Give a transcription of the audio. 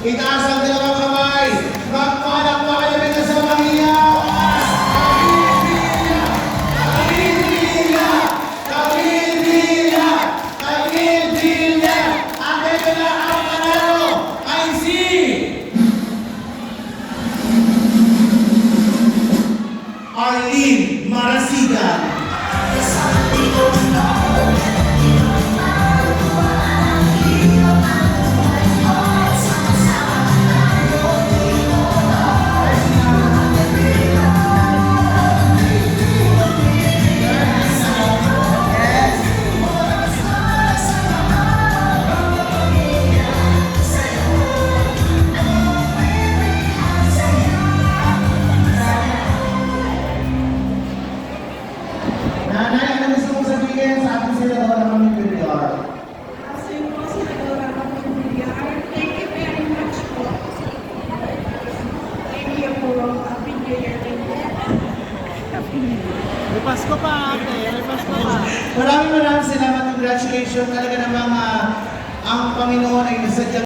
Itaas ang dalawang kamay. Magpalakpakan namin sa Maria. Kabililla! Kabililla! Kabililla! Ang ito na ang panalo ay si... Arlene Marasigan. Senadora ng Militar? Kasi po, Senadora Kapamilya, thank you very much po. Thank you po. Happy New Year. May Pasko pa ate, may Pasko pa. Maraming maraming salamat. Congratulations. Talaga namang ah, ang Panginoon ay nasadya